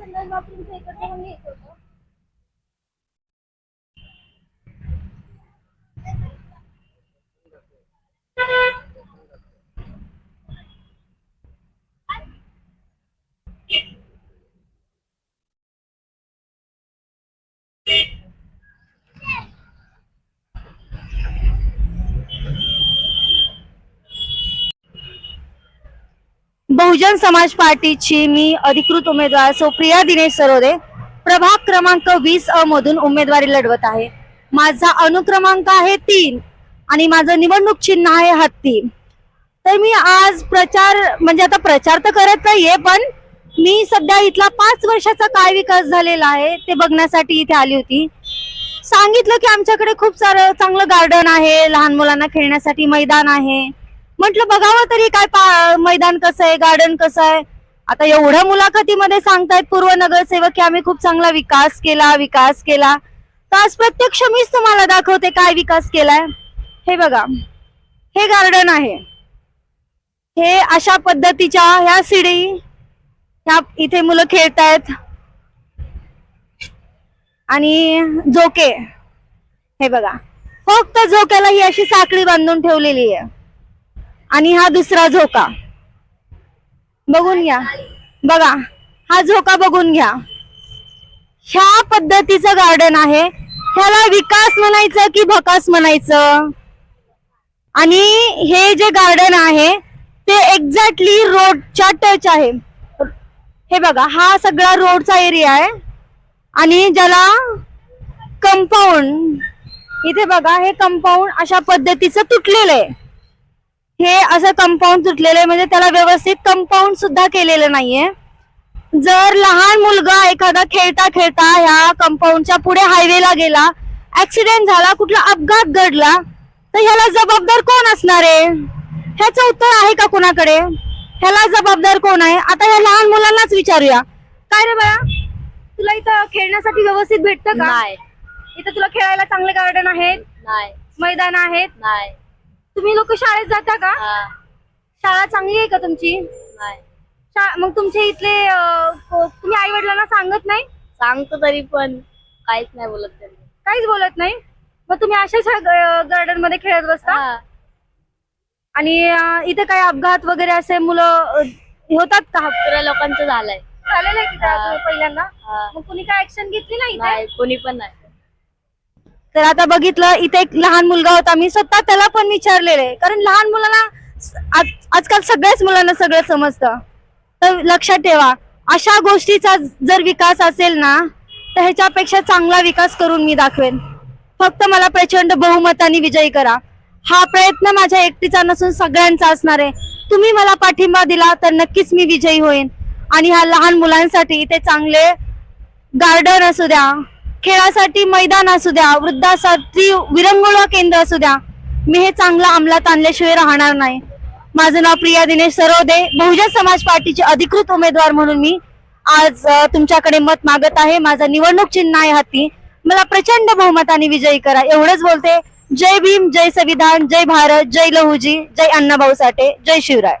अंदाज बापूंचं इकडचं पण घ्यायचं होतं बहुजन समाज पार्टीची मी अधिकृत उमेदवार सुप्रिया दिनेश सरोदे. प्रभाग क्रमांक वीस अ मधून उमेदवारी लढवत आहे. माझा अनुक्रमांक आहे तीन आणि माझं निवडणूक चिन्ह आहे हत्ती तर मी आज प्रचार म्हणजे आता प्रचार तर करत नाहीये पण मी सध्या इथला पाच वर्षाचा काय विकास झालेला आहे ते बघण्यासाठी इथे आली होती. सांगितलं की आमच्याकडे खूप सारं चांगलं गार्डन आहे लहान मुलांना खेळण्यासाठी मैदान आहे. म्हटलं बघावं तरी काय पा- मैदान कसं आहे गार्डन कसं आहे. आता एवढ्या मुलाखतीमध्ये सांगतायत पूर्व नगरसेवक की आम्ही खूप चांगला विकास केला विकास केला. तर आज प्रत्यक्ष मीच तुम्हाला दाखवते काय विकास केलाय. हे बघा हे गार्डन आहे. हे अशा पद्धतीच्या ह्या सिडी ह्या इथे मुलं खेळतायत. आणि झोके. हे बघा फक्त झोक्याला ही अशी साखळी बांधून ठेवलेली आहे. आणि हा दुसरा झोका. बघून घ्या. बघा हा झोका बघून घ्या. ह्या पद्धतीचं गार्डन आहे. ह्याला विकास म्हणायचं की भकास म्हणायचं? आणि हे जे गार्डन आहे ते एक्झॅक्टली रोडच्या टच आहे. हे बघा हा सगळा रोडचा एरिया आहे. आणि ज्याला कंपाऊंड इथे बघा हे कंपाऊंड अशा पद्धतीचं तुटलेलं आहे. हे असं कंपाऊंड तुटलेलं आहे म्हणजे त्याला व्यवस्थित कंपाऊंड सुद्धा केलेलं नाहीये. जर लहान मुलगा एखादा खेळता खेळता ह्या कंपाऊंडच्या पुढे हायवेला गेला ऍक्सिडेंट झाला कुठला अपघात घडला तर ह्याला जबाबदार कोण असणार आहे? ह्याचं उत्तर आहे का कोणाकडे? ह्याला जबाबदार कोण आहे? आता ह्या लहान मुलांनाच विचारूया. काय रे बाळा? तुला इथं खेळण्यासाठी व्यवस्थित भेटतं का? इथं तुला खेळायला चांगले गार्डन आहेत नाही. मैदान आहेत. नाही. तुम्ही लोक शाळेत जाता का? शाळा चांगली आहे का तुमची? शा- मग तुमचे इथले अं, को- तुम्ही आई वडिलांना सांगत नाही? सांगतो तरी पण काहीच नाही बोलत त्यांनी. काहीच बोलत नाही? मग तुम्ही अशाच गार्डनमध्ये खेळत बसता? हा, आणि अं, इथे काही अपघात वगैरे असे मुलं अं, होतात का? दुसऱ्या लोकांचं झालंय. झालेलं आहे तिथे हा. पहिल्यांदा? हा, मग कुणी काय ऍक्शन घेतली नाही इथे? नाही कोणी पण नाही. तर आता बघितलं इथे एक लहान मुलगा होता. मी स्वतः त्याला पण विचारलेलं आहे. कारण लहान मुलांना आज- आजकाल सगळ्याच मुलांना सगळं समजतं. तर लक्षात ठेवा अशा गोष्टीचा जर विकास असेल ना तर ह्याच्यापेक्षा चांगला विकास करून मी दाखवेन. फक्त मला प्रचंड बहुमताने विजयी करा. हा प्रयत्न माझ्या एकटीचा नसून सगळ्यांचा असणार आहे. तुम्ही मला पाठिंबा दिला तर नक्कीच मी विजयी होईन. आणि ह्या लहान मुलांसाठी ते चांगले गार्डन असू द्या खेळासाठी मैदान असू द्या वृद्धासाठी विरंगुळा केंद्र असू द्या मी हे चांगलं अंमलात आणल्याशिवाय राहणार नाही. माझं नाव प्रिया दिनेश सरोदे बहुजन समाज पार्टीचे अधिकृत उमेदवार म्हणून मी आज तुमच्याकडे मत मागत आहे. माझा निवडणूक चिन्ह आहे हाती. मला प्रचंड बहुमताने विजयी करा. एवढंच बोलते. जय भीम जय संविधान जय भारत जय लहुजी जय अण्णाभाऊ साठे जय शिवराय.